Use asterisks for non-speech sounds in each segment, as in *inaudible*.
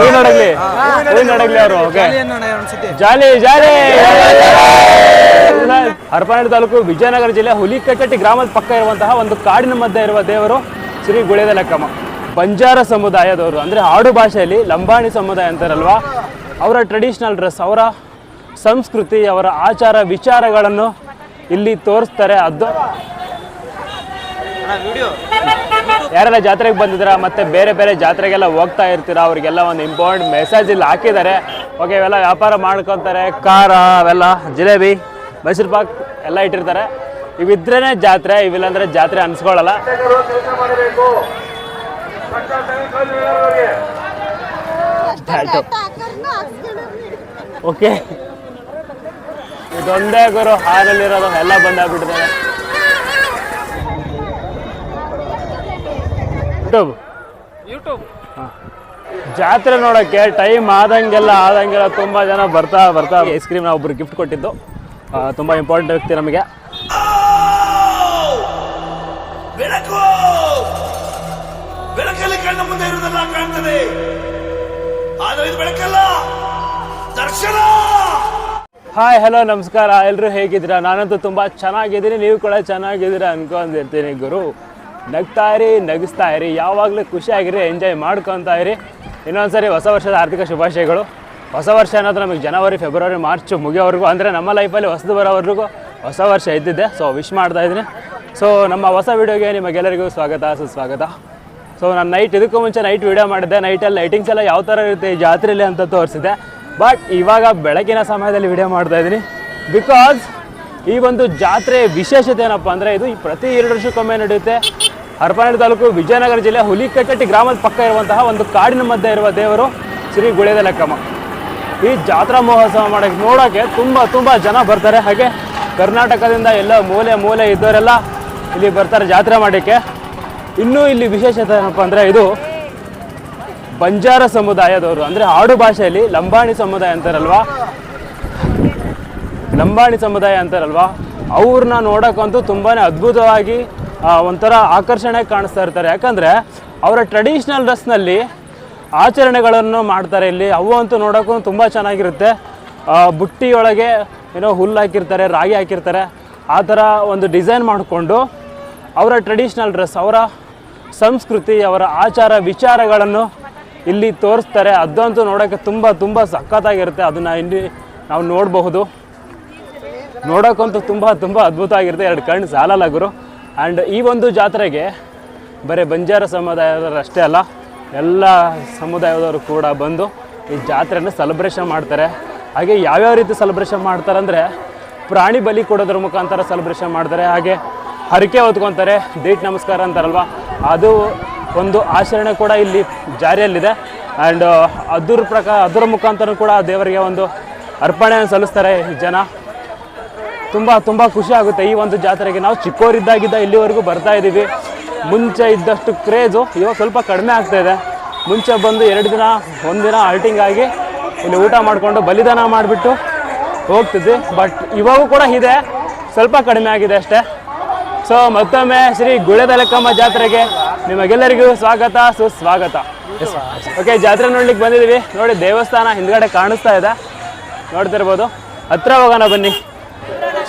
ಹೂವಿನ ಹಡಗ್ಲಿ ಹೂವಿನ ಹಡಗ್ಲಿ ಅವರು ಓಕೆ. ಜಾಲಿ ಜಾಲಿ. ಹರಪನಹಳ್ಳಿ ತಾಲೂಕು ವಿಜಯನಗರ ಜಿಲ್ಲೆ ಹುಲಿಕಟ್ಟಟ್ಟಿ ಗ್ರಾಮದ ಪಕ್ಕ ಇರುವಂತಹ ಒಂದು ಕಾಡಿನ ಮಧ್ಯೆ ಇರುವ ದೇವರು ಶ್ರೀ ಗುಳೇದ ಲೆಕ್ಕಮ್ಮ. ಬಂಜಾರ ಸಮುದಾಯದವರು ಅಂದರೆ ಆಡು ಭಾಷೆಯಲ್ಲಿ ಲಂಬಾಣಿ ಸಮುದಾಯ ಅಂತಾರಲ್ವಾ? ಅವರ ಟ್ರೆಡಿಷನಲ್ ಡ್ರೆಸ್ ಅವರ ಸಂಸ್ಕೃತಿ ಅವರ ಆಚಾರ ವಿಚಾರಗಳನ್ನು ಇಲ್ಲಿ ತೋರಿಸ್ತಾರೆ. ಅದು ವಿಡಿಯೋ ಯಾರೆಲ್ಲ ಜಾತ್ರೆಗೆ ಬಂದಿದ್ದೀರಾ ಮತ್ತೆ ಬೇರೆ ಬೇರೆ ಜಾತ್ರೆಗೆಲ್ಲ ಹೋಗ್ತಾ ಇರ್ತೀರಾ? ಅವರಿಗೆಲ್ಲ ಒಂದು ಇಂಪಾರ್ಟೆಂಟ್ ಮೆಸೇಜ್ ಇಲ್ಲಿ ಹಾಕಿದ್ದಾರೆ. ಓಕೆ ಇವೆಲ್ಲ ವ್ಯಾಪಾರ ಮಾಡ್ಕೊತಾರೆ. ಖಾರ, ಅವೆಲ್ಲ ಜಿಲೇಬಿ, ಮೈಸೂರು ಪಾಕ್ ಎಲ್ಲ ಇಟ್ಟಿರ್ತಾರೆ. ಇವಿದ್ರೇ ಜಾತ್ರೆ ಇವಿಲ್ಲಾಂದ್ರೆ ಜಾತ್ರೆ ಅನ್ಸ್ಕೊಳ್ಳಲ್ಲ. ಓಕೆ ಇದೊಂದೇ ಗುರು, ಹಾಲಲ್ಲಿರೋದು, ಎಲ್ಲ ಬಂದಾಗ್ಬಿಟ್ಟಿದ್ದಾರೆ. ಯೂಟ್ಯೂಬ್ ಯೂಟ್ಯೂಬ್ ಜಾತ್ರೆ ನೋಡೋಕ್ಕೆ ಟೈಮ್ ಆದಂಗೆಲ್ಲ ಆದಂಗೆಲ್ಲ ತುಂಬ ಜನ ಬರ್ತಾ ಬರ್ತಾ ಐಸ್ ಕ್ರೀಮ್ ನಾವು ಒಬ್ರು ಗಿಫ್ಟ್ ಕೊಟ್ಟಿದ್ದು. ತುಂಬ ಇಂಪಾರ್ಟೆಂಟ್ ವ್ಯಕ್ತಿ ನಮಗೆ. ಬೆಳಕು! ಬೆಳಕಲ್ಲಿ ಕಣ್ಣ ಮುಂದೆ ಇರುವುದೆಲ್ಲ ಕಾಣ್ತದೆ. ಆದರೆ ಇದು ಬೆಳಕಲ್ಲ ದರ್ಶನ! ಹಾಯ್ ಹಲೋ ನಮಸ್ಕಾರ. ಎಲ್ಲರೂ ಹೇಗಿದ್ದೀರಾ? ನಾನಂತೂ ತುಂಬ ಚೆನ್ನಾಗಿದ್ದೀನಿ. ನೀವು ಕೂಡ ಚೆನ್ನಾಗಿದ್ದೀರಾ ಅನ್ಕೊಂಡಿರ್ತೀನಿ ಗುರು. ನಗ್ತಾ ಇರಿ, ನಗಿಸ್ತಾ ಇರಿ. ಯಾವಾಗಲೂ ಖುಷಿಯಾಗಿರಿ ಎಂಜಾಯ್ ಮಾಡ್ಕೊತಾ ಇರಿ. ಇನ್ನೊಂದ್ಸರಿ ಹೊಸ ವರ್ಷದ ಆರ್ಥಿಕ ಶುಭಾಶಯಗಳು. ಹೊಸ ವರ್ಷ ಅನ್ನೋದು ನಮಗೆ ಜನವರಿ, ಫೆಬ್ರವರಿ, ಮಾರ್ಚ್ ಮುಗಿಯೋವರೆಗೂ, ಅಂದರೆ ನಮ್ಮ ಲೈಫಲ್ಲಿ ಹೊಸದು ಬರೋವರೆಗೂ ಹೊಸ ವರ್ಷ ಇದ್ದಿದ್ದೆ. ಸೊ ವಿಶ್ ಮಾಡ್ತಾ ಇದ್ದೀನಿ. ಸೊ ನಮ್ಮ ಹೊಸ ವಿಡಿಯೋಗೆ ನಿಮಗೆಲ್ಲರಿಗೂ ಸ್ವಾಗತ, ಸುಸ್ವಾಗತ. ಸೊ ನಾನು ನೈಟ್ ಇದಕ್ಕೂ ಮುಂಚೆ ನೈಟ್ ವೀಡಿಯೋ ಮಾಡಿದ್ದೆ. ನೈಟಲ್ಲಿ ಲೈಟಿಂಗ್ಸ್ ಎಲ್ಲ ಯಾವ ಥರ ಇರುತ್ತೆ ಈ ಜಾತ್ರೆಯಲ್ಲಿ ಅಂತ ತೋರಿಸಿದೆ ಬಟ್ ಇವಾಗ ಬೆಳಕಿನ ಸಮಯದಲ್ಲಿ ವಿಡಿಯೋ ಮಾಡ್ತಾ ಇದ್ದೀನಿ. ಬಿಕಾಸ್ ಈ ಒಂದು ಜಾತ್ರೆ ವಿಶೇಷತೆ ಏನಪ್ಪ ಅಂದರೆ ಇದು ಪ್ರತಿ ಎರಡು ವರ್ಷಕ್ಕೊಮ್ಮೆ ನಡೆಯುತ್ತೆ. ಹರಪನಹಳ್ಳಿ ತಾಲೂಕು ವಿಜಯನಗರ ಜಿಲ್ಲೆ ಹುಲಿಕಟ್ಟಟ್ಟಿ ಗ್ರಾಮದ ಪಕ್ಕ ಇರುವಂತಹ ಒಂದು ಕಾಡಿನ ಮಧ್ಯೆ ಇರುವ ದೇವರು ಶ್ರೀ ಗುಳೇದ ಲೆಕ್ಕಮ್ಮ ಈ ಜಾತ್ರಾ ಮಹೋತ್ಸವ ಮಾಡಕ್ಕೆ ನೋಡೋಕ್ಕೆ ತುಂಬ ತುಂಬ ಜನ ಬರ್ತಾರೆ. ಹಾಗೆ ಕರ್ನಾಟಕದಿಂದ ಎಲ್ಲ ಮೂಲೆ ಮೂಲೆ ಇದ್ದವರೆಲ್ಲ ಇಲ್ಲಿ ಬರ್ತಾರೆ ಜಾತ್ರೆ ಮಾಡೋಕ್ಕೆ. ಇನ್ನೂ ಇಲ್ಲಿ ವಿಶೇಷತೆ ಏನಪ್ಪ ಅಂದರೆ ಇದು ಬಂಜಾರ ಸಮುದಾಯದವರು ಅಂದರೆ ಆಡು ಭಾಷೆಯಲ್ಲಿ ಲಂಬಾಣಿ ಸಮುದಾಯ ಅಂತಾರಲ್ವಾ? ಲಂಬಾಣಿ ಸಮುದಾಯ ಅಂತಾರಲ್ವಾ? ಅವ್ರನ್ನ ನೋಡೋಕ್ಕಂತೂ ತುಂಬಾ ಅದ್ಭುತವಾಗಿ ಒಂಥರ ಆಕರ್ಷಣೆ ಕಾಣಿಸ್ತಾ ಇರ್ತಾರೆ. ಯಾಕಂದರೆ ಅವರ ಟ್ರೆಡಿಷ್ನಲ್ ಡ್ರೆಸ್ನಲ್ಲಿ ಆಚರಣೆಗಳನ್ನು ಮಾಡ್ತಾರೆ ಇಲ್ಲಿ. ಅವು ಅಂತೂ ನೋಡೋಕ್ಕೂ ತುಂಬ ಚೆನ್ನಾಗಿರುತ್ತೆ. ಬುಟ್ಟಿಯೊಳಗೆ ಏನೋ ಹುಲ್ಲು ಹಾಕಿರ್ತಾರೆ, ರಾಗಿ ಹಾಕಿರ್ತಾರೆ. ಆ ಥರ ಒಂದು ಡಿಸೈನ್ ಮಾಡಿಕೊಂಡು ಅವರ ಟ್ರೆಡಿಷ್ನಲ್ ಡ್ರೆಸ್ ಅವರ ಸಂಸ್ಕೃತಿ, ಅವರ ಆಚಾರ ವಿಚಾರಗಳನ್ನು ಇಲ್ಲಿ ತೋರಿಸ್ತಾರೆ. ಅದಂತೂ ನೋಡೋಕ್ಕೆ ತುಂಬ ತುಂಬ ಸಖತ್ತಾಗಿರುತ್ತೆ. ಅದನ್ನು ಇಲ್ಲಿ ನಾವು ನೋಡಬಹುದು. ನೋಡೋಕ್ಕಂತೂ ತುಂಬ ತುಂಬ ಅದ್ಭುತ ಆಗಿರುತ್ತೆ. ಎರಡು ಕಣ್ಣು ಸಾಲಲ್ಲ ಗುರು. ಆ್ಯಂಡ್ ಈ ಒಂದು ಜಾತ್ರೆಗೆ ಬರೀ ಬಂಜಾರ ಸಮುದಾಯದವರು ಅಷ್ಟೇ ಅಲ್ಲ, ಎಲ್ಲ ಸಮುದಾಯದವರು ಕೂಡ ಬಂದು ಈ ಜಾತ್ರೆನ ಸೆಲೆಬ್ರೇಷನ್ ಮಾಡ್ತಾರೆ. ಹಾಗೆ ಯಾವ್ಯಾವ ರೀತಿ ಸೆಲೆಬ್ರೇಷನ್ ಮಾಡ್ತಾರೆ ಅಂದರೆ ಪ್ರಾಣಿ ಬಲಿ ಕೊಡೋದ್ರ ಮುಖಾಂತರ ಸೆಲೆಬ್ರೇಷನ್ ಮಾಡ್ತಾರೆ. ಹಾಗೆ ಹರಕೆ ಹೊತ್ಕೊತಾರೆ ದೇಟ್ ನಮಸ್ಕಾರ ಅಂತಾರಲ್ವ? ಅದು ಒಂದು ಆಚರಣೆ ಕೂಡ ಇಲ್ಲಿ ಜಾರಿಯಲ್ಲಿದೆ. ಆ್ಯಂಡ್ ಅದ್ರ ಪ್ರಕಾರ ಅದರ ಮುಖಾಂತರ ಕೂಡ ದೇವರಿಗೆ ಒಂದು ಅರ್ಪಣೆಯನ್ನು ಸಲ್ಲಿಸ್ತಾರೆ ಜನ. ತುಂಬ ತುಂಬ ಖುಷಿ ಆಗುತ್ತೆ ಈ ಒಂದು ಜಾತ್ರೆಗೆ. ನಾವು ಚಿಕ್ಕವರಿದ್ದಾಗಿದ್ದ ಇಲ್ಲಿವರೆಗೂ ಬರ್ತಾ ಇದ್ದೀವಿ. ಮುಂಚೆ ಇದ್ದಷ್ಟು ಕ್ರೇಜು ಇವಾಗ ಸ್ವಲ್ಪ ಕಡಿಮೆ ಆಗ್ತಾ ಇದೆ. ಮುಂಚೆ ಬಂದು ಎರಡು ದಿನ ಒಂದಿನ ಆಲ್ಟಿಂಗ್ ಆಗಿ ಇಲ್ಲಿ ಊಟ ಮಾಡಿಕೊಂಡು ಬಲಿದಾನ ಮಾಡಿಬಿಟ್ಟು ಹೋಗ್ತಿದ್ವಿ. ಬಟ್ ಇವಾಗೂ ಕೂಡ ಇದೆ. ಸ್ವಲ್ಪ ಕಡಿಮೆ ಆಗಿದೆ ಅಷ್ಟೇ. ಸೊ ಮತ್ತೊಮ್ಮೆ ಶ್ರೀ ಗುಳೆದಲಕ್ಕಮ್ಮ ಜಾತ್ರೆಗೆ ನಿಮಗೆಲ್ಲರಿಗೂ ಸ್ವಾಗತ, ಸುಸ್ವಾಗತ. ಓಕೆ ಜಾತ್ರೆ ನೋಡ್ಲಿಕ್ಕೆ ಬಂದಿದ್ದೀವಿ. ನೋಡಿ ದೇವಸ್ಥಾನ ಹಿಂದ್ಗಡೆ ಕಾಣಿಸ್ತಾ ಇದೆ. ನೋಡ್ತಿರ್ಬೋದು. ಹತ್ರ ಹೋಗೋಣ ಬನ್ನಿ.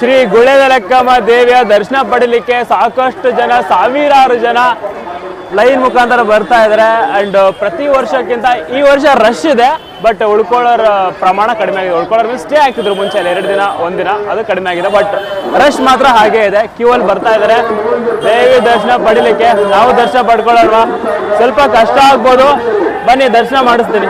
ಶ್ರೀ ಗುಳೆದಲಕ್ಕಮ್ಮ ದೇವಿಯ ದರ್ಶನ ಪಡೀಲಿಕ್ಕೆ ಸಾಕಷ್ಟು ಜನ, ಸಾವಿರಾರು ಜನ ಲೈನ್ ಮುಖಾಂತರ ಬರ್ತಾ ಇದ್ದಾರೆ ಅಂಡ್ ಪ್ರತಿ ವರ್ಷಕ್ಕಿಂತ ಈ ವರ್ಷ ರಶ್ ಇದೆ ಬಟ್ ಉಳ್ಕೊಳ್ಳೋರ ಪ್ರಮಾಣ ಕಡಿಮೆ ಆಗಿದೆ. ಉಳ್ಕೊಳ್ಳೋರ್ ಮೀನ್ಸ್ ಸ್ಟೇ ಆಗ್ತಿದ್ರು ಮುಂಚೆ ಎರಡು ದಿನ ಒಂದಿನ ಅದು ಕಡಿಮೆ ಆಗಿದೆ. ಬಟ್ ರಶ್ ಮಾತ್ರ ಹಾಗೆ ಇದೆ. ಕ್ಯೂ ಅಲ್ಲಿ ಬರ್ತಾ ಇದ್ದಾರೆ ದೇವಿ ದರ್ಶನ ಪಡಿಲಿಕ್ಕೆ, ನಾವು ದರ್ಶನ ಪಡ್ಕೊಳ್ಳೋಣ ಸ್ವಲ್ಪ ಕಷ್ಟ ಆಗ್ಬೋದು. ಬನ್ನಿ, ದರ್ಶನ ಮಾಡಿಸ್ತೀನಿ.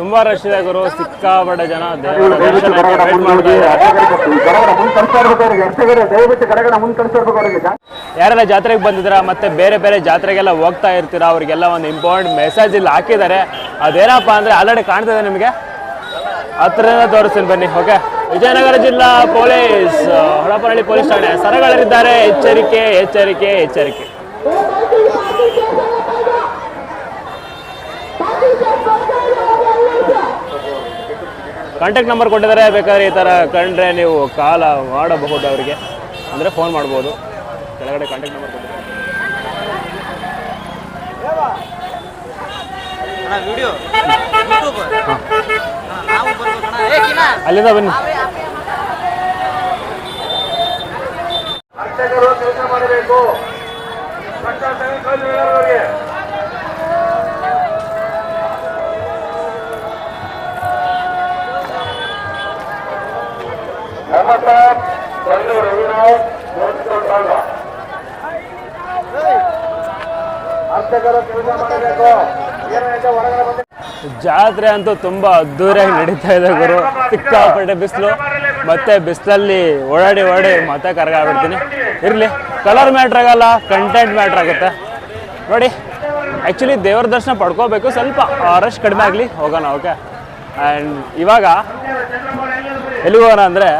ತುಂಬಾ ರಶ್ ಇದೆ ಗುರು. ಸಿಕ್ಕಾಪಟ್ಟೆ ಜನ ದೇವರ ದರ್ಶನಕ್ಕೆ wait ಮಾಡ್ತಾ ಯಾರೆಲ್ಲ ಜಾತ್ರೆಗೆ ಬಂದಿದ್ದೀರಾ ಮತ್ತೆ ಬೇರೆ ಬೇರೆ ಜಾತ್ರೆಗೆಲ್ಲ ಹೋಗ್ತಾ ಇರ್ತೀರಾ? ಅವರಿಗೆಲ್ಲ ಒಂದು ಇಂಪಾರ್ಟೆಂಟ್ ಮೆಸೇಜ್ ಇಲ್ಲಿ ಹಾಕಿದ್ದಾರೆ. ಅದೇನಪ್ಪ ಅಂದ್ರೆ ಆಲ್ರೆಡಿ ಕಾಣ್ತದೆ ನಿಮಗೆ? ಹತ್ರನೇ ತೋರಿಸ್ತೀನಿ ಬನ್ನಿ ಓಕೆ ವಿಜಯನಗರ ಜಿಲ್ಲಾ ಪೊಲೀಸ್ ಹೊಳಪರಳ್ಳಿ ಪೊಲೀಸ್ ಠಾಣೆ. ಸರಗಳಿದ್ದಾರೆ ಎಚ್ಚರಿಕೆ ಎಚ್ಚರಿಕೆ ಎಚ್ಚರಿಕೆ. ಕಾಂಟ್ಯಾಕ್ಟ್ ನಂಬರ್ ಕೊಟ್ಟಿದ್ದಾರೆ. ಬೇಕಾದ್ರೆ ಈ ಥರ ಕಂಡ್ರೆ ನೀವು ಕಾಲ ಮಾಡಬಹುದು ಅವರಿಗೆ. ಅಂದರೆ ಫೋನ್ ಮಾಡ್ಬೋದು. ಕೆಳಗಡೆ ಕಾಂಟ್ಯಾಕ್ಟ್ ನಂಬರ್ ಕೊಟ್ಟಿದ್ದಾರೆ. ಅಲ್ಲಿಂದ ಬನ್ನಿ ಅರ್ಚಕರು ಕೆಲಸ ಮಾಡಬೇಕು ಕಷ್ಟ ಕಲ್ಲು ಹೇಳೋರಿಗೆ ನಮಸ್ತೆ ಬಂದು ರವಿರಾಜ್ ನೋಡಿಕೊಂಡು ಅರ್ಚಕರು ಕೆಲಸ ಮಾಡಬೇಕು ಏನಾಯ್ತು ಹೊರಗಡೆ ಬಂದು ಜಾತ್ರೆ ಅಂತೂ ತುಂಬ ಅದ್ದೂರಿಯಾಗಿ ನಡೀತಾ ಇದೆ ಗುರು. ಸಿಕ್ಕಾಪಟ್ಟೆ ಬಿಸಿಲು. ಮತ್ತೆ ಬಿಸಿಲಲ್ಲಿ ಓಡಾಡಿ ಓಡಾಡಿ ಮತ್ತೆ ಕರ್ಗಾಗ್ಬಿಡ್ತೀನಿ ಇರಲಿ ಕಲರ್ ಮ್ಯಾಟ್ರ್ ಆಗಲ್ಲ ಕಂಟೆಂಟ್ ಮ್ಯಾಟ್ರ್ ಆಗುತ್ತೆ. ನೋಡಿ ಆ್ಯಕ್ಚುಲಿ ದೇವ್ರ ದರ್ಶನ ಪಡ್ಕೋಬೇಕು, ಸ್ವಲ್ಪ ರಶ್ ಕಡಿಮೆ ಆಗಲಿ, ಹೋಗೋಣ ಓಕೆ ಆ್ಯಂಡ್ ಇವಾಗ ಎಲ್ಲಿಗೆ ಹೋಗೋಣ ಅಂದರೆ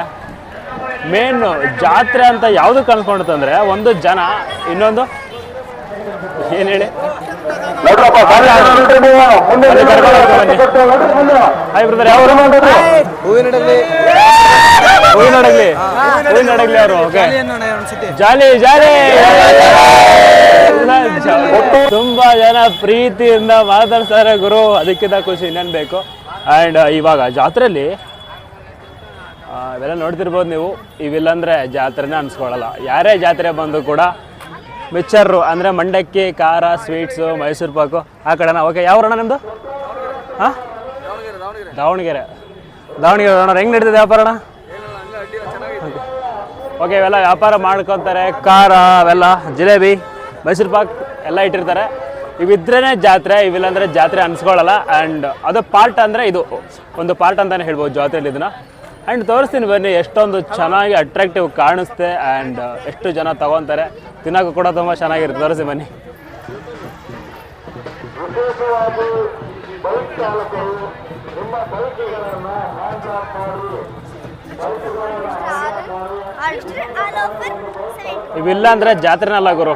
ಮೇನ್ ಜಾತ್ರೆ ಅಂತ ಯಾವುದು ಕನ್ಸ್ಕೊಂಡಂದ್ರೆ ಒಂದು ಜನ, ಇನ್ನೊಂದು, ಏನು ಹೇಳಿ? ಹೂವಿನ ಹಡಗ್ಲಿ. ಹೂವಿನ ಹಡಗ್ಲಿ. ಅವರು ಓಕೆ. ಜಾಲಿ ಜಾಲಿ. ತುಂಬಾ ಜನ ಪ್ರೀತಿಯಿಂದ ಮಾತಾಡ್ತಾರೆ ಗುರು. ಅದಕ್ಕಿಂತ ಖುಷಿ ಇನ್ನೇನು ಬೇಕು? ಆ್ಯಂಡ್ ಇವಾಗ ಜಾತ್ರೆಯಲ್ಲಿ ಇವೆಲ್ಲ ನೋಡ್ತಿರ್ಬೋದು ನೀವು. ಇವಿಲ್ಲಂದ್ರೆ ಜಾತ್ರೆನೇ ಅನ್ಸ್ಕೊಳ್ಳಲ್ಲ ಯಾರೇ ಜಾತ್ರೆ ಬಂದು ಕೂಡ ಮಿಕ್ಚರು ಅಂದರೆ ಮಂಡಕ್ಕಿ, ಖಾರ ಸ್ವೀಟ್ಸು ಮೈಸೂರು ಪಾಕು, ಆ ಕಡೆನ? ಓಕೆ ಯಾವ ಅಣ್ಣ ನಿಮ್ಮದು ಹಾಂ? ದಾವಣಗೆರೆ. ದಾವಣಗೆರೆ ಅಣ್ಣ, ಹೆಂಗೆ ನಡೀತದೆ ವ್ಯಾಪಾರ ಅಣ್ಣ? ಓಕೆ ಇವೆಲ್ಲ ವ್ಯಾಪಾರ ಮಾಡ್ಕೊತಾರೆ. ಖಾರ, ಅವೆಲ್ಲ, ಜಿಲೇಬಿ, ಮೈಸೂರು ಪಾಕ್ ಎಲ್ಲ ಇಟ್ಟಿರ್ತಾರೆ. ಇವಿದ್ರೇ ಜಾತ್ರೆ, ಇವಿಲ್ಲಂದ್ರೆ ಜಾತ್ರೆ ಅನ್ಸ್ಕೊಳ್ಳಲ್ಲ ಆ್ಯಂಡ್ ಅದು ಪಾರ್ಟ್ ಅಂದರೆ ಇದು. ಒಂದು ಪಾರ್ಟ್ ಅಂತಲೇ ಹೇಳ್ಬೋದು ಜಾತ್ರೆಯಲ್ಲಿ ಇದನ್ನ. ಆ್ಯಂಡ್ ತೋರಿಸ್ತೀನಿ ಬನ್ನಿ ಎಷ್ಟೊಂದು ಚೆನ್ನಾಗಿ ಅಟ್ರಾಕ್ಟಿವ್ ಕಾಣಿಸುತ್ತೆ ಆ್ಯಂಡ್ ಎಷ್ಟು ಜನ ತಗೊತಾರೆ. ತಿನ್ನೋಕ್ಕೂ ಕೂಡ ತುಂಬ ಚೆನ್ನಾಗಿರುತ್ತೆ. ತೋರಿಸಿ ಬನ್ನಿ. ಇವಿಲ್ಲ ಅಂದರೆ ಜಾತ್ರೆನಲ್ಲ ಗುರು.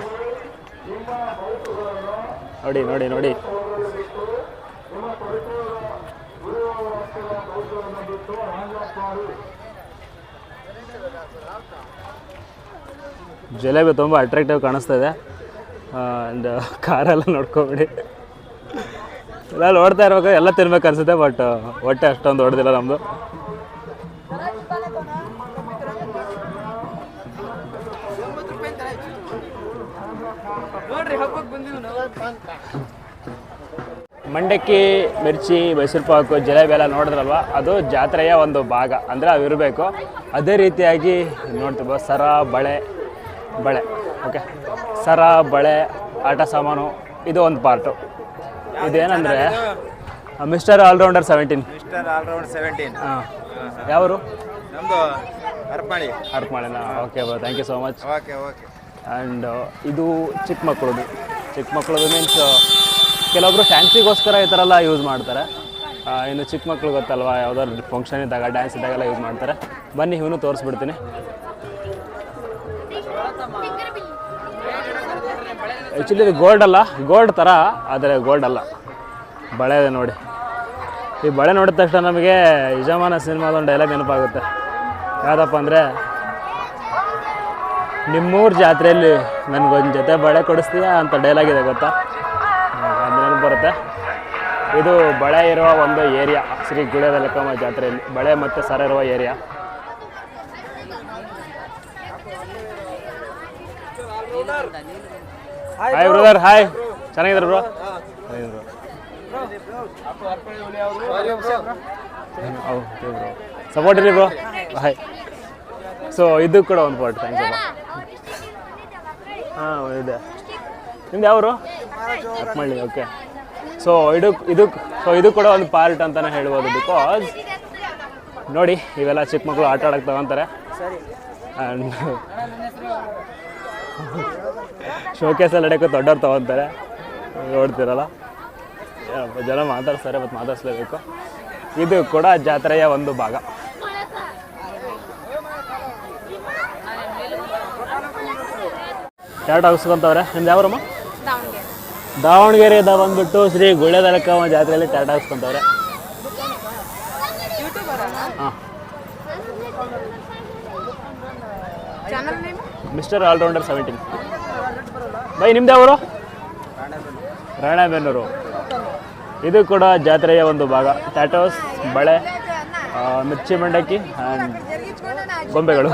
ನೋಡಿ ನೋಡಿ ನೋಡಿ. ಜಿಲೇಬಿ ತುಂಬ ಅಟ್ರಾಕ್ಟಿವ್ ಕಾಣಿಸ್ತಾ ಇದೆ. ಆ್ಯಂಡ್ ಕಾರೆಲ್ಲ ನೋಡ್ಕೊಬೇಡಿ. ಎಲ್ಲ ನೋಡ್ತಾ ಇರ್ಬೇಕು ಎಲ್ಲ ತಿನ್ಬೇಕು ಅನ್ಸುತ್ತೆ ಬಟ್ ಹೊಟ್ಟೆ ಅಷ್ಟೊಂದು ಹೊಡೆದಿಲ್ಲ ನಮ್ಮದು ಮಂಡಕ್ಕಿ ಮಿರ್ಚಿ ಮೈಸೂರು ಪಾಕು ಜಿಲೇಬಿ ಎಲ್ಲ ನೋಡಿದ್ರಲ್ವ? ಅದು ಜಾತ್ರೆಯ ಒಂದು ಭಾಗ. ಅಂದರೆ ಅವು ಇರಬೇಕು ಅದೇ ರೀತಿಯಾಗಿ ನೋಡ್ತೀವಿ ಸರ ಬಳೆ ಬಳೆ ಓಕೆ ಸರ ಬಳೆ ಆಟ ಸಾಮಾನು ಇದು ಒಂದು part ಇದೇನಂದರೆ mister allrounder seventeen mister allrounder seventeen ಹಾಂ. ಯಾವರು? ನಮ್ದು ಅರ್ಪಾಳಿ ಅರ್ಪಣೆನಾ? ಓಕೆ ಬಾ thank you so much okay okay and ಇದು ಚಿಕ್ಕ ಮಕ್ಕಳದು ಚಿಕ್ಕ ಮಕ್ಕಳದು ಮೀನ್ಸ್ ಕೆಲವೊಬ್ಬರು ಫ್ಯಾನ್ಸಿಗೋಸ್ಕರ ಈ ಥರ ಎಲ್ಲ ಯೂಸ್ ಮಾಡ್ತಾರೆ ಇನ್ನು ಚಿಕ್ಕ ಮಕ್ಳು ಗೊತ್ತಲ್ವಾ ಯಾವುದಾದ್ರು ಫಂಕ್ಷನ್ ಇದ್ದಾಗ ಡ್ಯಾನ್ಸ್ ಇದ್ದಾಗೆಲ್ಲ ಯೂಸ್ ಮಾಡ್ತಾರೆ. ಬನ್ನಿ ಇವನು ತೋರಿಸ್ಬಿಡ್ತೀನಿ. ಆ್ಯಕ್ಚುಲಿ ಇದು ಗೋಲ್ಡ್ ಅಲ್ಲ. ಗೋಲ್ಡ್ ಥರ ಆದರೆ ಗೋಲ್ಡ್ ಅಲ್ಲ. ಬಳೆ ಇದೆ ನೋಡಿ. ಈ ಬಳೆ ನೋಡಿದ ತಕ್ಷಣ ನಮಗೆ ಯಜಮಾನ ಸಿನಿಮಾದ ಒಂದು ಡೈಲಾಗ್ ನೆನಪಾಗುತ್ತೆ. ಯಾವುದಪ್ಪ ಅಂದರೆ, ನಿಮ್ಮೂರ ಜಾತ್ರೆಯಲ್ಲಿ ನನಗೊಂದು ಜೊತೆ ಬಳೆ ಕೊಡಿಸ್ತೀಯಾ? ಅಂತ ಡೈಲಾಗ್ ಇದೆ, ಗೊತ್ತಾ? ಅದು ನೆನಪು ಬರುತ್ತೆ. ಇದು ಬಳೆ ಇರುವ ಒಂದು ಏರಿಯಾ ಶ್ರೀ ಗುಳೆದಲಕಮ್ಮ ಜಾತ್ರೆಯಲ್ಲಿ. ಬಳೆ ಮತ್ತು ಸರ ಇರುವ ಏರಿಯಾ ಹಾಯ್ ಬ್ರದರ್ ಹಾಯ್ ಚೆನ್ನಾಗಿದ್ರು ಬ್ರೋ ಚೆನ್ನಾಗಿದ್ರು ಬ್ರೋ ಸಪೋರ್ಟ್ ಇರಲಿ ಬ್ರೋ ಹಾಯ್ ಸೊ ಇದು ಕೂಡ ಒಂದು ಪಾರ್ಟ್ ಥ್ಯಾಂಕ್ ಯು ಹಾಂ ಇದೆ. ನಿಮ್ದು ಯಾವರು? ಮಾಡಿ ಓಕೆ ಸೊ ಇದು ಇದು ಸೊ ಇದು ಕೂಡ ಒಂದು ಪಾರ್ಟ್ ಅಂತಲೇ ಹೇಳ್ಬೋದು ಬಿಕಾಸ್ ನೋಡಿ ಇವೆಲ್ಲ ಚಿಕ್ಕ ಮಕ್ಕಳು ಆಟ ಆಡಕ್ಕೆ ತಗೊಂತಾರೆ. ಆ್ಯಂಡ್ *laughs* ಶೋಕೇಸಲ್ಲಿ ನಡೆಯೋಕ್ಕೆ ದೊಡ್ಡವ್ರು ತೊಗೊತಾರೆ. ನೋಡ್ತಿರಲ್ಲ? ಜನ ಮಾತಾಡ್ಸ್ತಾರೆ ಮತ್ತು ಮಾತಾಡಿಸ್ಲೇಬೇಕು. ಇದು ಕೂಡ ಜಾತ್ರೆಯ ಒಂದು ಭಾಗ. ಎರಡು ಹಾಕ್ಸ್ಕೊಂತವ್ರೆ ನಿಮ್ದು ಯಾವ್ರಮ್ಮ ದಾವಣಗೆರೆ. ದಾವಣಗೆರೆಯಿಂದ ಬಂದ್ಬಿಟ್ಟು ಶ್ರೀ ಗುಳ್ಳೆದಲಕ್ಕಮ್ಮ ಜಾತ್ರೆಯಲ್ಲಿ ಟಾಟಾ ಹಾಕ್ಸ್ಕೊಂತವ್ರೆ ಹಾಂ. ಮಿಸ್ಟರ್ ಆಲ್ರೌಂಡರ್ ಸೆವೆಂಟೀನ್ ಬೈ, ನಿಮ್ದು ಅವರು ರಾಣೆಬೆನ್ನೂರು. ಇದು ಕೂಡ ಜಾತ್ರೆಯ ಒಂದು ಭಾಗ. ಟ್ಯಾಟೋಸ್ ಬಳೆ ಮಿರ್ಚಿ ಮಂಡಕ್ಕಿ ಆ್ಯಂಡ್ ಗೊಂಬೆಗಳು.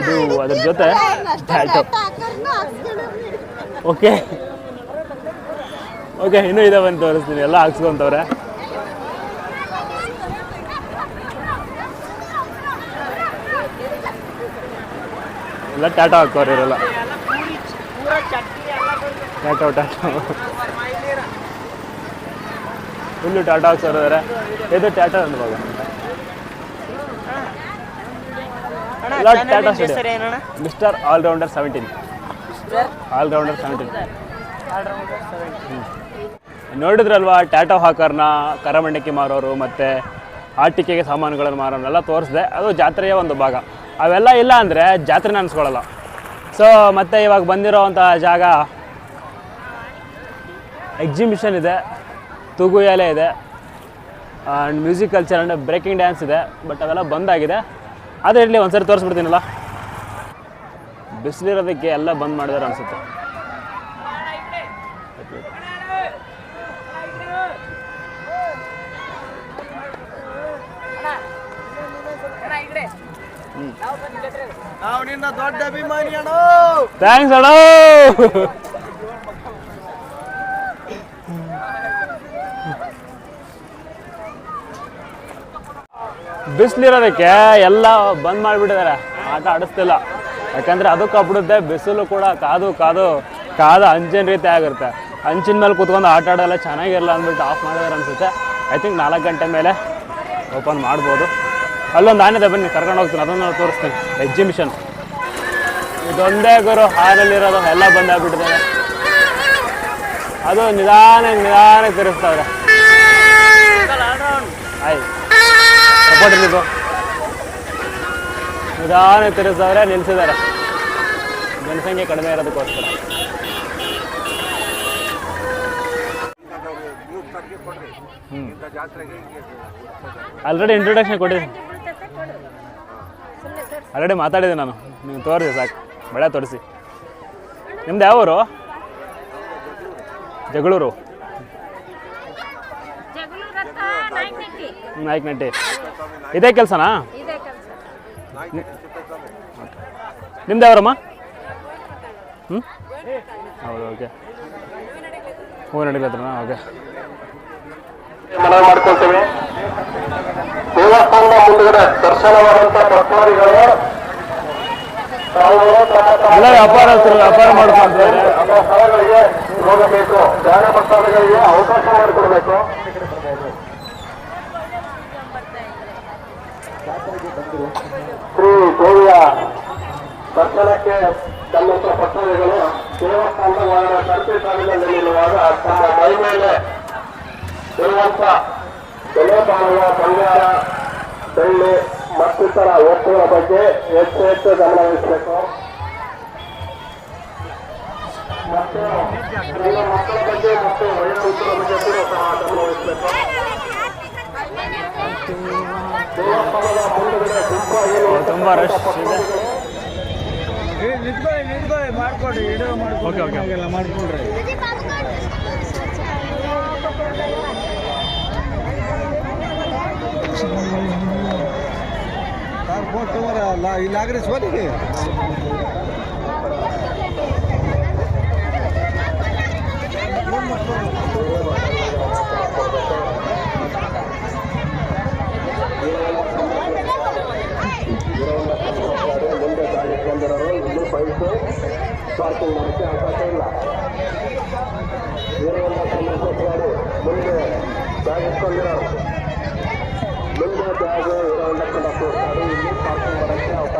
ಇದು ಅದ್ರ ಜೊತೆ ಟ್ಯಾಟೋ ಓಕೆ ಓಕೆ ಇನ್ನೂ ಇದೆ ಬಂದು ತೋರಿಸ್ತೀನಿ. ಎಲ್ಲ ಹಾಕ್ಸ್ಕೊಂತವ್ರೆ. ಎಲ್ಲ ಟಾಟಾ ಹಾಕೋರು ಇರಲ್ಲ ಟಾಟಾ ಟಾಟಾ. ಫುಲ್ಲು ಟಾಟಾ ಹಾಕ್ಸೋರಿದ್ದಾರೆ ಇದು ಟಾಟಾ ಅನ್ವಾಗ ಎಲ್ಲ Tata studio. Mister allrounder seventeen. Allrounder seventeen. ನೋಡಿದ್ರಲ್ವಾ ಟ್ಯಾಟೋ ಹಾಕರ್ನ ಕರಮಂಡಕ್ಕಿ ಮಾರೋರು ಮತ್ತು ಆಟಿಕೆಗೆ ಸಾಮಾನುಗಳನ್ನು ಮಾರೋನೆಲ್ಲ ತೋರಿಸಿದೆ. ಅದು ಜಾತ್ರೆಯ ಒಂದು ಭಾಗ. ಅವೆಲ್ಲ ಇಲ್ಲ ಅಂದರೆ ಜಾತ್ರೆ ಅನ್ಸ್ಕೊಳ್ಳಲ್ಲ ಸೊ ಮತ್ತೆ ಇವಾಗ ಬಂದಿರೋವಂಥ ಜಾಗ ಎಕ್ಸಿಬಿಷನ್ ಇದೆ, ತೂಗು ಎಲೆ ಇದೆ and music culture and breaking dance ಇದೆ ಬಟ್ ಅವೆಲ್ಲ ಬಂದಾಗಿದೆ. ಆದರೆ ಇರಲಿ ಒಂದ್ಸರಿ ತೋರಿಸ್ಬಿಡ್ತೀನಲ್ಲ? ಬಿಸಿಲಿರೋದಕ್ಕೆ ಎಲ್ಲ ಬಂದ್ ಮಾಡಿದಾರೆ ಅನಿಸುತ್ತೆ. ನಿನ್ನ ದೊಡ್ಡ ಅಭಿಮಾನಿ ಥ್ಯಾಂಕ್ಸ್ ಅಣ್ಣ. ಬಿಸಿಲಿರೋದಕ್ಕೆ ಎಲ್ಲ ಬಂದ್ ಮಾಡಿಬಿಟ್ಟಿದ್ದಾರೆ. ಆಟ ಆಡಿಸ್ತಿಲ್ಲ. ಯಾಕಂದ್ರೆ ಅದಕ್ಕೆ ಬಿಡುತ್ತೆ ಬಿಸಿಲು ಕೂಡ ಕಾದು ಕಾದು ಕಾದ ಹಂಚಿನ ರೀತಿ ಆಗಿರುತ್ತೆ. ಹಂಚಿನ ಮೇಲೆ ಕೂತ್ಕೊಂಡು ಆಟ ಆಡೋಲ್ಲ ಚೆನ್ನಾಗಿರಲ್ಲ ಅಂದ್ಬಿಟ್ಟು ಆಫ್ ಮಾಡಿದಾರೆ ಅನ್ಸುತ್ತೆ. ಐ ಥಿಂಕ್ ನಾಲ್ಕು ಗಂಟೆ ಮೇಲೆ ಓಪನ್ ಮಾಡ್ಬೋದು. ಅಲ್ಲೊಂದು ಆನೆ ಇದೆ ಬನ್ನಿ, ಕರ್ಕೊಂಡು ಹೋಗ್ತೀನಿ. ಅದನ್ನು ತೋರಿಸ್ತೀನಿ. ಎಕ್ಸಿಬಿಷನ್ ಇದೊಂದೇ ಗುರು ಹಾಲಲ್ಲಿರೋದು ಎಲ್ಲ ಬಂದಾಗ್ಬಿಟ್ಟಿದ್ದಾರೆ ಅದು ನಿಧಾನ ನಿಧಾನ ತಿರುಗಿಸ್ತಾವ್ರೆ ಆಯ್ತು. ಸಪೋರ್ಟ್ ನೀವು ನಿಧಾನ ತಿರುಗಿಸ್ತಾವ್ರೆ ನಿಲ್ಸಿದ್ದಾರೆ. ಜನಸಂಖ್ಯೆ ಕಡಿಮೆ ಇರೋದಕ್ಕೋಸ್ಕರ. ಆಲ್ರೆಡಿ ಇಂಟ್ರೊಡಕ್ಷನ್ ಕೊಟ್ಟಿದ್ದೀನಿ. ಆಲ್ರೆಡಿ ಮಾತಾಡಿದೆ ನಾನು. ನೀವು ತೋರಿಸಿ ಸಾಕು. ಬೆಳೆ ತೋರಿಸಿ. ನಿಮ್ದು ಯಾವ ಊರು ಜಗಳೂರು ನಾಯಕನಟ್ಟಿ ಇದೇ ಕೆಲಸನಾ? ನಿಮ್ದು ಯಾವರಮ್ಮ? ಹ್ಞೂ ಹೌದು ಓಕೆ. ಹೂವು ನಡಿಬೇತ್ರನಾ ಓಕೆ. ಮನವಿ ಮಾಡ್ಕೊಳ್ತೇವೆ. ದೇವಸ್ಥಾನದ ಮುಂದುಗಡೆ ದರ್ಶನವಾದಂಥ ಭಕ್ತಾದಿಗಳು ಎಲ್ಲ ವ್ಯಾಪಾರಸ್ಥರು ವ್ಯಾಪಾರ ಮಾಡ್ಕೊಂತಾರೆ ಹೋಗಬೇಕು ಧ್ಯಾನ ಅವಕಾಶ ಮಾಡಿಕೊಡ್ಬೇಕು ಶ್ರೀ ದೇವಿಯ ದರ್ಶನಕ್ಕೆ ತನ್ನಂತ ಪಟ್ಟಣಗಳು ದೇವಸ್ಥಾನದ ಒಳಗಡೆ ಸರ್ಪಿ ಸಾಲಿನಲ್ಲಿ ನಿಲ್ಲುವಾಗ ತಮ್ಮ ಮೈ ಮೇಲೆ ಇರುವಂತ ಬೆಲೆ ಬಾಳುವ ಬಂಗಾರ ಬೆಳ್ಳಿ ಮತ್ತಿತರ ವಸ್ತುಗಳ ಬಗ್ಗೆ ಹೆಚ್ಚು ಹೆಚ್ಚು ಗಮನವಹಿಸಬೇಕು ಮತ್ತು ಮಕ್ಕಳ ಬಗ್ಗೆ ಮತ್ತು ವಯೋವೃದ್ಧರ ಬಗ್ಗೆ ಕೂಡ ಸಹ ಗಮನವಹಿಸಬೇಕು ದೇವಸ್ಥಾನದ ಮುಂದುಗಡೆ ಗುಂಪ ಏನು ತುಂಬ ರಶ್ ಇದೆ. ನಿಂತ್ಕೊಳ್ಳಿ ನಿಂತ್ಕೊಳ್ಳಿ ಮಾಡ್ಕೊಡ್ರಿ ವಿಡಿಯೋ ಮಾಡ್ಕೊಡ್ರಿ. ಫೋನ್ ತಗೋರಲ್ಲ ಇಲ್ಲಿ ಆಗ್ರಿ ಸೋಲಿಗೆ ಮುಂದೆ ಗಾಡಿ ಬಂದಿರೋರು ಇಲ್ಲಿ ಬೈಕು ಪಾರ್ಕಿಂಗ್ ಮಾಡೋಕ್ಕೆ ಅವಕಾಶ ಇಲ್ಲ ಇರುವಂತ ಕಮರ್ಷಿಯಲ್ ಗಾಡಿ ಮುಂದೆ ಬ್ಯಾಗ್ ಇಟ್ಕೊಂಡಿರೋರು ಮುಂದೆ ಬ್ಯಾಗ್ ಇರುವಂತ ಕಂಡಕ್ಟರ್ ಗಾಡಿ ಇಲ್ಲಿ ಪಾರ್ಕಿಂಗ್ ಮಾಡೋಕ್ಕೆ ಅವಕಾಶ ಇಲ್ಲ ಮುಂದೆ ಪಾರ್ಕಿಂಗ್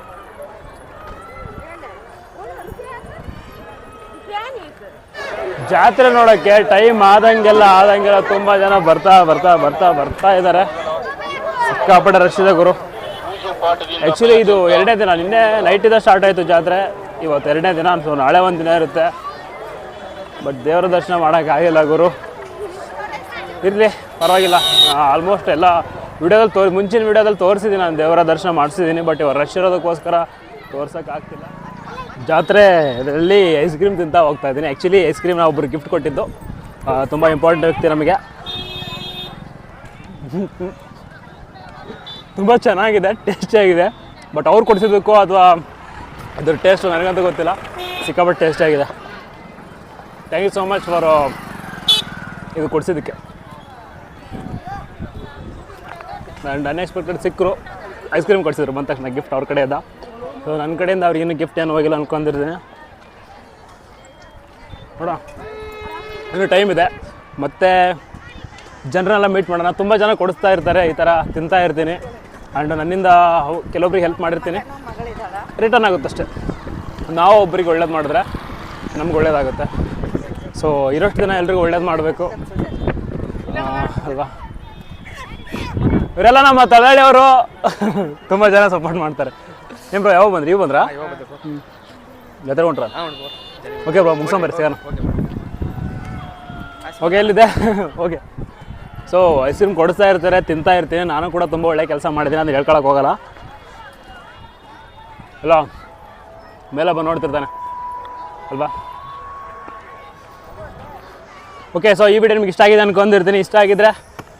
ಜಾತ್ರೆ ನೋಡೋಕ್ಕೆ ಟೈಮ್ ಆದಂಗೆಲ್ಲ ಆದಂಗೆಲ್ಲ ತುಂಬ ಜನ ಬರ್ತಾ ಬರ್ತಾ ಬರ್ತಾ ಬರ್ತಾ ಇದ್ದಾರೆ. ಸಿಕ್ಕಾಪಟ್ಟೆ ರಶ್ ಇದೆ ಗುರು. ಆ್ಯಕ್ಚುಲಿ ಇದು ಎರಡನೇ ದಿನ, ನಿನ್ನೆ ನೈಟಿಂದ ಸ್ಟಾರ್ಟ್ ಆಯಿತು ಜಾತ್ರೆ. ಇವತ್ತು ಎರಡನೇ ದಿನ ಅನ್ಸೋ ನಾಳೆ ಒಂದು ದಿನ ಇರುತ್ತೆ. ಬಟ್ ದೇವರ ದರ್ಶನ ಮಾಡೋಕ್ಕಾಗಿಲ್ಲ ಗುರು. ಇರಲಿ, ಪರವಾಗಿಲ್ಲ. ಆಲ್ಮೋಸ್ಟ್ ಎಲ್ಲ ವಿಡಿಯೋದಲ್ಲಿ ತೋರಿ, ಮುಂಚಿನ ವಿಡಿಯೋದಲ್ಲಿ ತೋರಿಸಿದ್ದೀನಿ ನಾನು ದೇವರ ದರ್ಶನ ಮಾಡಿಸಿದ್ದೀನಿ ಬಟ್ ಇವಾಗ ರಶ್ ಇರೋದಕ್ಕೋಸ್ಕರ ತೋರ್ಸೋಕ್ಕಾಗ್ತಿಲ್ಲ ಜಾತ್ರೆಯಲ್ಲಿ ಐಸ್ ಕ್ರೀಮ್ ತಿಂತ ಹೋಗ್ತಾ ಇದ್ದೀನಿ. ಆ್ಯಕ್ಚುಲಿ ಐಸ್ ಕ್ರೀಮ್ ನಾವು ಒಬ್ಬರು ಗಿಫ್ಟ್ ಕೊಟ್ಟಿದ್ದು. ತುಂಬ ಇಂಪಾರ್ಟೆಂಟ್ ವ್ಯಕ್ತಿ ನಮಗೆ. ತುಂಬ ಚೆನ್ನಾಗಿದೆ ಟೇಸ್ಟಿಯಾಗಿದೆ ಬಟ್ ಅವ್ರು ಕೊಡಿಸಿದ್ದಕ್ಕೋ ಅಥವಾ ಅದ್ರ ಟೇಸ್ಟು ನನಗಂತೂ ಗೊತ್ತಿಲ್ಲ. ಸಿಕ್ಕಾಪಟ್ಟೆ ಟೇಸ್ಟಿಯಾಗಿದೆ thank you so much for ಇದು ಕೊಡಿಸಿದ್ದಕ್ಕೆ. ನಾನು ಅನ್ಎಕ್ಸ್ಪೆಕ್ಟೆಡ್ ಸಿಕ್ಕರು. ಐಸ್ ಕ್ರೀಮ್ ಕೊಡಿಸಿದ್ರು. ಬಂದ ತಕ್ಷಣ ಗಿಫ್ಟ್ ಅವ್ರ ಕಡೆಯಿಂದ. ಸೊ ನನ್ನ ಕಡೆಯಿಂದ ಅವ್ರಿಗೆ ಇನ್ನೂ ಗಿಫ್ಟ್ ಏನು ಹೋಗಿಲ್ಲ ಅನ್ಕೊಂಡಿರ್ತೀನಿ. ನೋಡ ಇನ್ನೂ ಟೈಮ್ ಇದೆ. ಮತ್ತು ಜನರನ್ನೆಲ್ಲ ಮೀಟ್ ಮಾಡೋಣ. ತುಂಬ ಜನ ಕೊಡಿಸ್ತಾ ಇರ್ತಾರೆ, ಈ ಥರ ತಿಂತಾ ಇರ್ತೀನಿ. ಆ್ಯಂಡ್ ನನ್ನಿಂದ ಕೆಲವೊಬ್ರಿಗೆ ಹೆಲ್ಪ್ ಮಾಡಿರ್ತೀನಿ. ರಿಟರ್ನ್ ಆಗುತ್ತೆ ಅಷ್ಟೇ. ನಾವು ಒಬ್ರಿಗೆ ಒಳ್ಳೇದು ಮಾಡಿದ್ರೆ ನಮ್ಗೆ ಒಳ್ಳೇದಾಗುತ್ತೆ. ಸೊ ಇರೋಷ್ಟು ದಿನ ಎಲ್ರಿಗೂ ಒಳ್ಳೇದು ಮಾಡಬೇಕು. ಅಲ್ವಾ? ಇವರೆಲ್ಲ ನಮ್ಮ ಅವರು. *laughs* ತುಂಬ ಜನ ಸಪೋರ್ಟ್ ಮಾಡ್ತಾರೆ. ಏನು ಬ್ರೋ ಯಾವಾಗ ಬಂದ್ರಿ? ಇವು ಬಂದ್ರಾ? ಜೊತೆ ಹೊಂಟ್ರ? Okay bro. ಮುಗಿಸ್ಕೊಂಬರ್ರಿ ಸಿಗೋಣ. ಓಕೆ ಎಲ್ಲಿದೆ ಓಕೆ ಸೊ ಐಸ್ ಕ್ರೀಮ್ ಕೊಡಿಸ್ತಾ ಇರ್ತಾರೆ ತಿಂತಾ ಇರ್ತೀನಿ. ನಾನು ಕೂಡ ತುಂಬ ಒಳ್ಳೆ ಕೆಲಸ ಮಾಡಿದ್ದೀನಿ ಅಂತ ಹೇಳ್ಕೊಳಕ್ಕೆ ಹೋಗಲ್ಲ. ಅಲ್ಲ ಮೇಲೆ ಬಂದು ನೋಡ್ತಿರ್ತಾನೆ. ಅಲ್ವಾ? ಓಕೆ ಸೊ ಈ ವಿಡಿಯೋ ನಿಮ್ಗೆ ಇಷ್ಟ ಆಗಿದೆ ಅನ್ಕೊಂಡಿರ್ತೀನಿ ಇಷ್ಟ ಆಗಿದ್ರೆ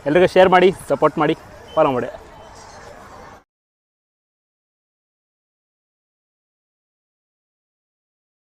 ಎಲ್ರಿಗೂ ಶೇರ್ ಮಾಡಿ ಸಪೋರ್ಟ್ ಮಾಡಿ ಫಾಲೋ ಮಾಡಿ.